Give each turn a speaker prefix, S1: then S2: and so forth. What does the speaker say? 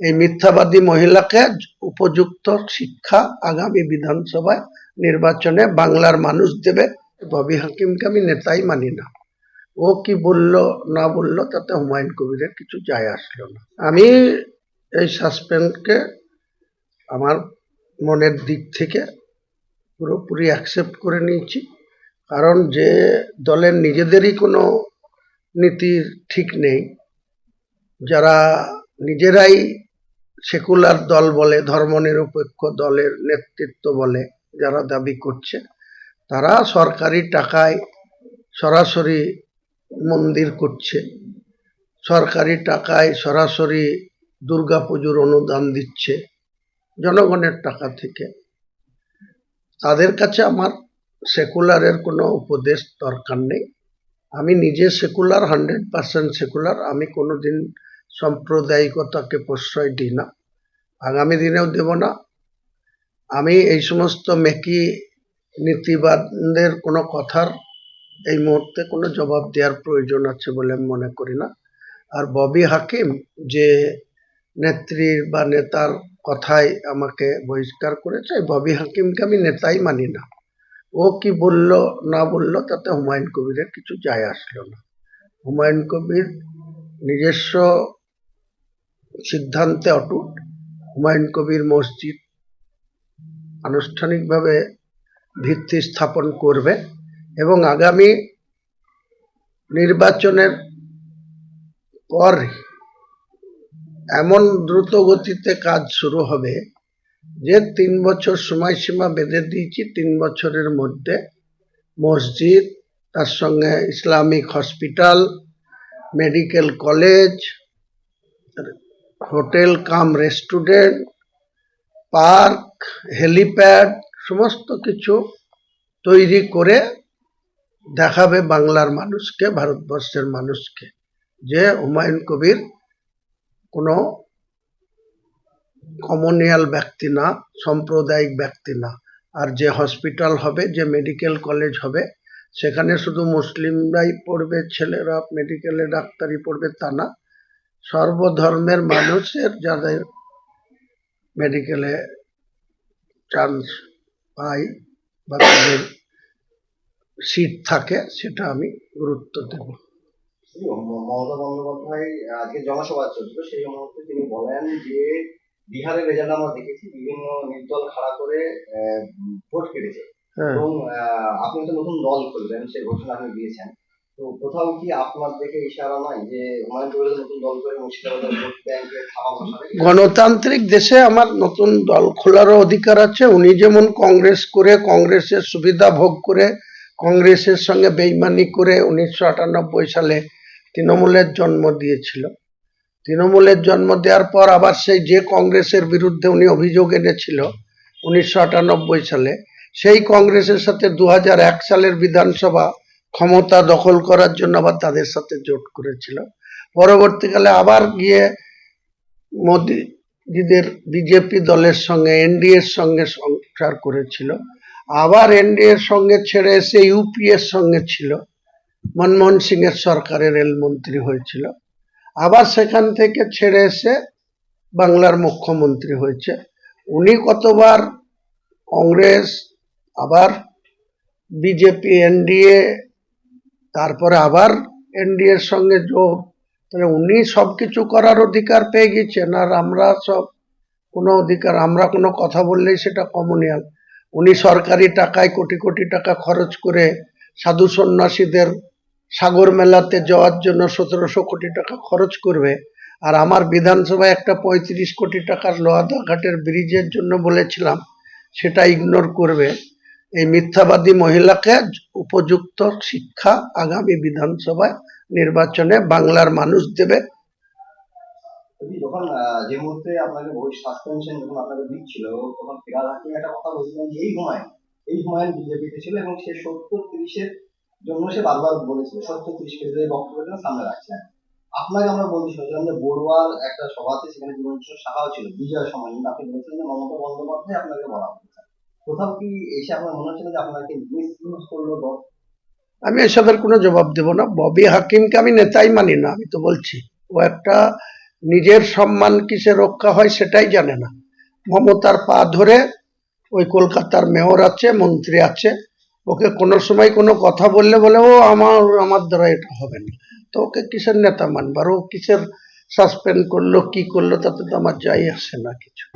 S1: এই মিথ্যাবাদী মহিলাকে উপযুক্ত শিক্ষা আগামী বিধানসভায় নির্বাচনে বাংলার মানুষ দেবে। ববি হাকিমকে আমি নেতাই মানি না। ও কি বলল, না বলল, তাতে হুমায়ুন কবিরের কিছু যায় আসলো না। আমি এই সাসপেন্ডকে আমার মনের দিক থেকে পুরোপুরি অ্যাকসেপ্ট করে নিয়েছি। কারণ যে দলের নিজেদেরই কোনো নীতির ঠিক নেই। যারা নিজেরাই সেকুলার দল বলে, ধর্মনিরপেক্ষ দলের নেতৃত্ব বলে যারা দাবি করছে, তারা সরকারি টাকায় সরাসরি মন্দির করছে। সরকারি টাকায় সরাসরি দুর্গাপুজোর অনুদান দিচ্ছে জনগণের টাকা থেকে। তাদের কাছে আমার সেকুলারের কোনো উপদেশ দরকার নেই। আমি নিজে সেকুলার, হান্ড্রেড পার্সেন্ট সেকুলার, আমি কোনোদিন সাম্প্রদায়িকতাকে প্রশ্রয় দিই না। আগামী দিনেও দেব না। আমি এই সমস্ত মেকি নীতিবাদদের কোনো কথার এই মুহূর্তে কোনো জবাব দেওয়ার প্রয়োজন আছে বলে আমি মনে করি না। আর ববি হাকিম যে নেত্রীর বা নেতার কথাই আমাকে বহিষ্কার করেছে ববি হাকিমকে আমি নেতাই মানি না। ও কি বলল, না বলল, তাতে হুমায়ুন কবিরের কিছু যায় আসলো না। হুমায়ুন কবির নিজস্ব সিদ্ধান্তে অটুট। হুমায়ুন কবির মসজিদ আনুষ্ঠানিকভাবে ভিত্তি স্থাপন করবে এবং আগামী নির্বাচনের পর এমন দ্রুত গতিতে কাজ শুরু হবে যে তিন বছর সময়সীমা বেঁধে দিয়েছি, তিন বছরের মধ্যে মসজিদ, তার সঙ্গে Islamic hospital, medical college hotel cum restaurant, park, helipad, সমস্ত কিছু তৈরি করে দেখাবে বাংলার মানুষকে, ভারতবর্ষের মানুষকে, যে হুমায়ুন কবির কোনো কমনিয়াল ব্যক্তি না, সাম্প্রদায়িক ব্যক্তি না। আর যে হসপিটাল হবে, যে মেডিকেল কলেজ হবে, সেখানে শুধু মুসলিমরাই পড়বে, ছেলেরা মেডিকেলে ডাক্তারি পড়বে তা না। সর্বধর্মের মানুষের যাদের মেডিকেলে চান্স পাই বা তাদের সিট থাকে সেটা আমি গুরুত্ব দেব।
S2: মমতা বন্দ্যোপাধ্যায় আজকে জনসভা চলছিল সেই মুহূর্তে তিনি বলেন যে বিহারের রেজাল্ট আমরা দেখেছি বিভিন্ন নির্দল খাড়া করে আহ, ভোট কেটেছে।
S1: হ্যাঁ।
S2: এবং আপনি তো নতুন দল করবেন সেই ঘোষণা আপনি দিয়েছেন। তো কোথাও কি আপনার দেখে ইশারা নয় যে নতুন দল করে
S1: গণতান্ত্রিক দেশে আমার নতুন দল খোলারও অধিকার আছে। উনি যেমন কংগ্রেস করে, কংগ্রেসের সুবিধা ভোগ করে, কংগ্রেসের সঙ্গে বেইমানি করে উনিশশো আটানব্বই সালে তৃণমূলের জন্ম দিয়েছিল। তৃণমূলের জন্ম দেওয়ার পর আবার সেই যে কংগ্রেসের বিরুদ্ধে উনি অভিযোগ এনেছিল উনিশশো আটানব্বই সালে, সেই কংগ্রেসের সাথে দু সালের বিধানসভা ক্ষমতা দখল করার জন্য আবার তাদের সাথে জোট করেছিল। পরবর্তীকালে আবার গিয়ে মোদিজিদের বিজেপি দলের সঙ্গে, এনডিএর সঙ্গে সংসার করেছিল। আবার এনডিএর সঙ্গে ছেড়ে এসে ইউপিএর সঙ্গে ছিল। মনমোহন সিং এর সরকারের রেলমন্ত্রী হয়েছিল। আবার সেখান থেকে ছেড়ে এসে বাংলার মুখ্যমন্ত্রী হয়েছে। উনি কতবার কংগ্রেস, আবার বিজেপি, এনডিএ তারপরে আবার এনডিএর সঙ্গে যোগ। তাহলে উনি সব কিছু করার অধিকার পেয়ে গেছেন আর আমরা সব কোনো অধিকার, আমরা কোনো কথা বললেই সেটা কমনিয়াল। উনি সরকারি টাকায় কোটি কোটি টাকা খরচ করে সাধু সন্ন্যাসীদের সাগর মেলাতে যাওয়ার জন্য সতেরোশো কোটি টাকা খরচ করবে, আর আমার বিধানসভায় একটা পঁয়ত্রিশ কোটি টাকার লোহাদা ঘাটের ব্রিজের জন্য বলেছিলাম, সেটা ইগনোর করবে। এই মিথ্যাবাদী মহিলাকে উপযুক্ত শিক্ষা আগামী বিধানসভায় নির্বাচনে বাংলার মানুষ দেবে।
S2: সত্তর জন্য সে বারবার বলেছিল, সত্তর সামনে রাখছিলেন। আপনাকে বড়ুয়ার একটা সভাতে সেখানে বিজয়ের সময় আপনি বলেছিলেন যে মমতা বন্দ্যোপাধ্যায় আপনাকে বলা কোথাও কি এসে আপনার মনে হচ্ছিল যে আপনাকে মিসইউজ করল
S1: আমি এসবের কোনো জবাব দেব না। ববি হাকিমকে আমি নেতাই মানি না, আমি তো বলছি। ও একটা নিজের সম্মান কিসে রক্ষা হয় সেটাই জানে না। মমতার পা ধরে ওই কলকাতার মেয়র আছে, মন্ত্রী আছে। ওকে কোনো সময় কোনো কথা বললে বলে, ও, আমার আমার দ্বারা এটা হবে না। তো ওকে কিসের নেতা মানবার ও কিসের সাসপেন্ড করল, কি করল, তাতে তো আমার যাই আসে না কিছু।